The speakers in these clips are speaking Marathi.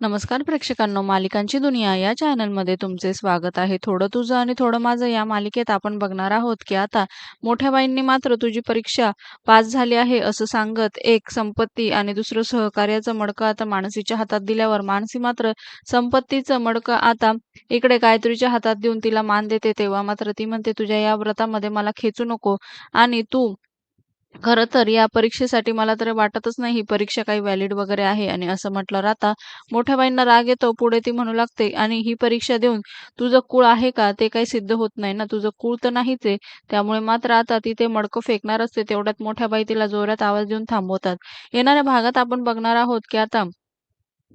नमस्कार प्रेक्षकांनो मालिकांची दुनिया या चॅनलमध्ये तुमचे स्वागत आहे. थोडं तुझं आणि थोडं माझं या मालिकेत आपण बघणार आहोत की आता मोठ्या बाईंनी मात्र तुझी परीक्षा पास झाली आहे असं सांगत एक संपत्ती आणि दुसरं सहकार्याचं मडकं आता मानसीच्या हातात दिल्यावर मानसी मात्र संपत्तीचं मडकं आता इकडे गायत्रीच्या हातात देऊन तिला मान देते. तेव्हा मात्र ती म्हणते तुझ्या या व्रतामध्ये मला खेचू नको आणि तू खरं तर या परीक्षेसाठी मला तर वाटतच नाही ही परीक्षा काही व्हॅलिड वगैरे आहे. आणि असं म्हटलं आता मोठ्या बाईंना राग येतो पुढे ती म्हणू लागते आणि ही परीक्षा देऊन तुझं कुळ आहे का? ते काही सिद्ध होत नाही ना. तुझं कुळ तर नाहीच आहे. त्यामुळे मात्र आता ती ते मडकं फेकणार असते तेवढ्यात मोठ्या बाई तिला जोरात आवाज देऊन थांबवतात. येणाऱ्या भागात आपण बघणार आहोत की आता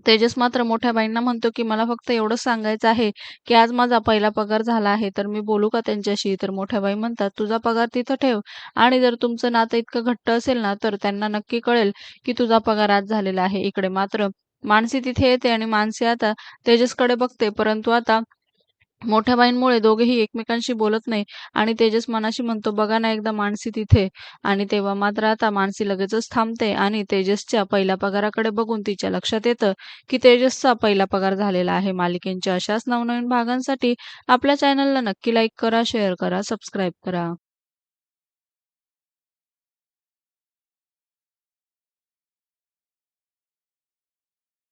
तेजस मात्र मोठ्या बाईंना म्हणतो की मला फक्त एवढंच सांगायचं आहे की आज माझा पहिला पगार झाला आहे तर मी बोलू का त्यांच्याशी? तर मोठ्या बाई म्हणतात तुझा पगार तिथं ठेव. आणि जर तुमचं नातं इतकं घट्ट असेल ना तर त्यांना नक्की कळेल की तुझा पगार आज झालेला आहे. इकडे मात्र मानसी तिथे येते आणि मानसी आता तेजसकडे बघते. परंतु आता मोठ्या बाईंमुळे दोघेही एकमेकांशी बोलत नाही आणि तेजस मनाशी म्हणतो बघा ना एकदा मानसी तिथे. आणि तेव्हा मात्र आता मानसी लगेचच थांबते आणि तेजसच्या पहिल्या पगाराकडे बघून तिच्या लक्षात येतं की तेजसचा पहिला पगार झालेला आहे. मालिकेंच्या अशाच नवनवीन भागांसाठी आपल्या चॅनलला नक्की लाईक करा शेअर करा सबस्क्राईब करा.